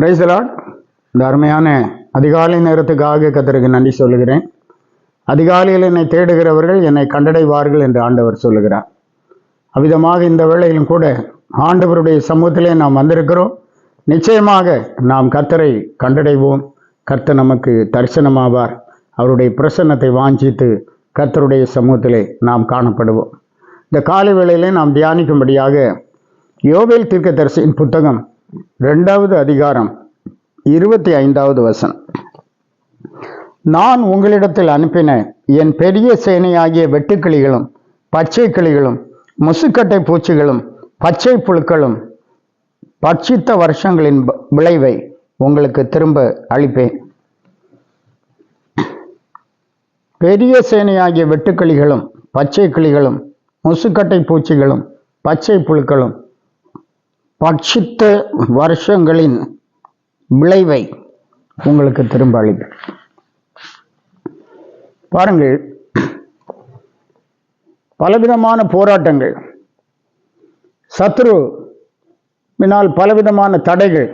பிரைசலாட் இந்த அருமையான அதிகாலை நேரத்துக்காக கத்தருக்கு நன்றி சொல்லுகிறேன். அதிகாலையில் என்னை தேடுகிறவர்கள் என்னை கண்டடைவார்கள் என்று ஆண்டவர் சொல்லுகிறார். அவ்விதமாக இந்த வேளையிலும் கூட ஆண்டவருடைய சமூகத்திலே நாம் வந்திருக்கிறோம். நிச்சயமாக நாம் கர்த்தரை கண்டடைவோம். கர்த்தர் நமக்கு தரிசனமாவார். அவருடைய பிரசன்னத்தை வாஞ்சித்து கர்த்தருடைய சமூகத்திலே நாம் காணப்படுவோம். இந்த காலை வேளையிலே நாம் தியானிக்கும்படியாக யோவேல் தீர்க்கதரிசியின் புத்தகம் ரெண்டாவது அதிகாரம் இருபத்தி ஐந்தாவது வசனம். நான் உங்களிடத்தில் அனுப்பின என் பெரிய சேனையாகிய வெட்டுக்கிளிகளும் பச்சை கிளிகளும் முசுக்கட்டை பூச்சிகளும் பச்சை புழுக்களும் பட்சித்த வருஷங்களின் விளைவை உங்களுக்கு திரும்ப அளிப்பேன். பெரிய சேனையாகிய வெட்டுக்கிளிகளும் பச்சை கிளிகளும் முசுக்கட்டை பூச்சிகளும் பச்சை புழுக்களும் பட்சித்த வருஷங்களின் விளைவை உங்களுக்கு திரும்ப அளிப்பேன். பாருங்கள் பலவிதமான போராட்டங்கள் சத்ரு வினால் பலவிதமான தடைகள்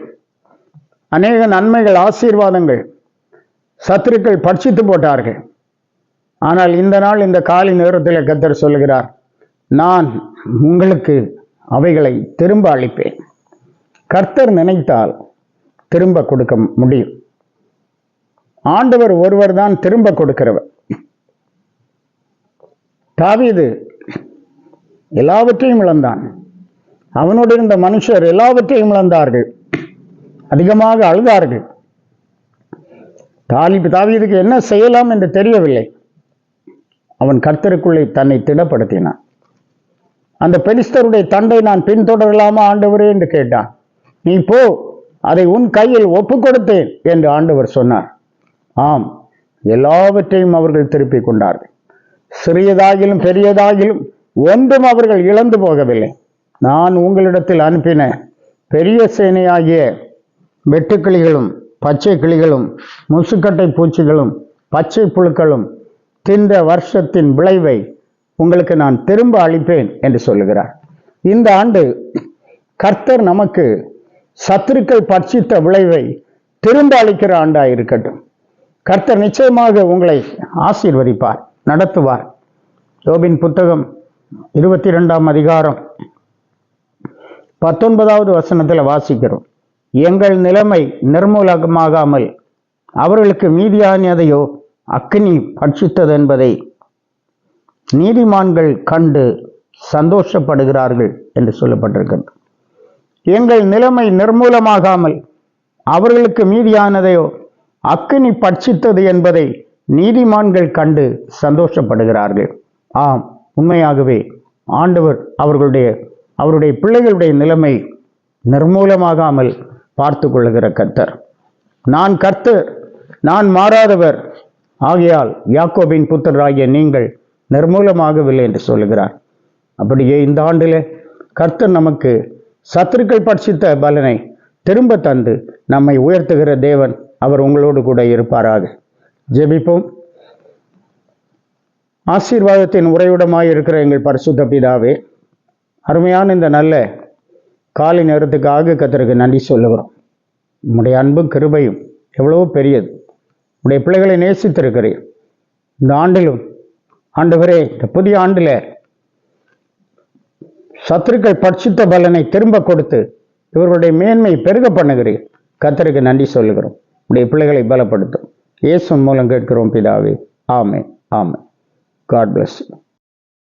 அநேக நன்மைகள் ஆசீர்வாதங்கள் சத்துருக்கள் பட்சித்து போட்டார்கள். ஆனால் இந்த நாள் இந்த காலை நேரத்தில் கத்தர் சொல்கிறார் நான் உங்களுக்கு அவைகளை திரும்ப அளிப்பேன். கர்த்தர் நினைத்தால் திரும்ப கொடுக்க முடியும். ஆண்டவர் ஒருவர் தான் திரும்ப கொடுக்கிறவர். தாவீது எல்லாவற்றையும் இழந்தான். அவனோடு இருந்த மனுஷர் எல்லாவற்றையும் இழந்தார்கள். அதிகமாக அழுதார்கள். தாலி தாவீதுக்கு என்ன செய்யலாம் என்று தெரியவில்லை. அவன் கர்த்தருக்குள்ளே தன்னை திடப்படுத்தினான். அந்த பெலிஸ்தருடைய தண்டை நான் பின்தொடரலாமா ஆண்டவரே என்று கேட்டான். நீ போ அதை உன் கையில் ஒப்பு கொடுத்தேன் என்று ஆண்டவர் சொன்னார். ஆம் எல்லாவற்றையும் அவர்கள் திருப்பிக் கொண்டார்கள். சிறியதாகிலும் பெரியதாகிலும் ஒன்றும் அவர்கள் இழந்து போகவில்லை. நான் உங்களிடத்தில் அனுப்பின பெரிய சேனையாகிய வெட்டுக்கிளிகளும் பச்சை கிளிகளும் முசுக்கட்டை பூச்சிகளும் பச்சை புழுக்களும் தின்ற வருஷத்தின் விளைவை உங்களுக்கு நான் திரும்ப அளிப்பேன் என்று சொல்லுகிறார். இந்த ஆண்டு கர்த்தர் நமக்கு சத்துருக்கள் பட்சித்த விளைவை திரும்ப அளிக்கிற ஆண்டாக இருக்கட்டும். கர்த்தர் நிச்சயமாக உங்களை ஆசீர்வதிப்பார் நடத்துவார். யோபின் புத்தகம் இருபத்தி ரெண்டாம் அதிகாரம் பத்தொன்பதாவது வசனத்தில் வாசிக்கிறோம். எங்கள் நிலைமை நிர்மூலமாகாமல் அவர்களுக்கு மீதியானதையோ அக்னி பட்சித்தது என்பதை நீதிமான்கள் கண்டு சந்தோஷப்படுகிறார்கள் என்று சொல்லப்பட்டிருக்கிறது. எங்கள் நிலைமை நிர்மூலமாகாமல் அவர்களுக்கு மீதியானதையோ அக்கினி பட்சித்தது என்பதை நீதிமான்கள் கண்டு சந்தோஷப்படுகிறார்கள். ஆம் உண்மையாகவே ஆண்டவர் அவர்களுடைய அவருடைய பிள்ளைகளுடைய நிலைமை நிர்மூலமாகாமல் பார்த்து கொள்ளுகிற கர்த்தர். நான் கர்த்தர் நான் மாறாதவர். ஆகையால் யாக்கோபின் புத்தராகிய நீங்கள் நிர்மூலமாகவில்லை என்று சொல்லுகிறார். அப்படியே இந்த ஆண்டிலே கர்த்தர் நமக்கு சத்துருக்கள் பட்சித்த பலனை திரும்ப தந்து நம்மை உயர்த்துகிற தேவன் அவர் உங்களோடு கூட இருப்பாராக. ஜெபிப்போம். ஆசீர்வாதத்தின் உறைவிடமாய் இருக்கிற எங்கள் பரிசுத்த பிதாவே அருமையான இந்த நல்ல காலை நேரத்துக்காக கத்தருக்கு நன்றி சொல்லுகிறோம். உம்முடைய அன்பும் கிருபையும் எவ்வளவோ பெரியது. உடைய பிள்ளைகளை நேசித்திருக்கிறீர். இந்த ஆண்டிலும் ஆண்டவரே இந்த புதிய ஆண்டில் சத்துருக்கள் பட்சித்த பலனை திரும்ப கொடுத்து இவர்களுடைய மேன்மை பெருக பண்ணுகிறீர். கத்தருக்கு நன்றி சொல்லுகிறோம். உடைய பிள்ளைகளை பலப்படுத்தும். இயேசு மூலம் கேட்கிறோம் பிதாவே. ஆமே ஆமே காட் பிளஸ்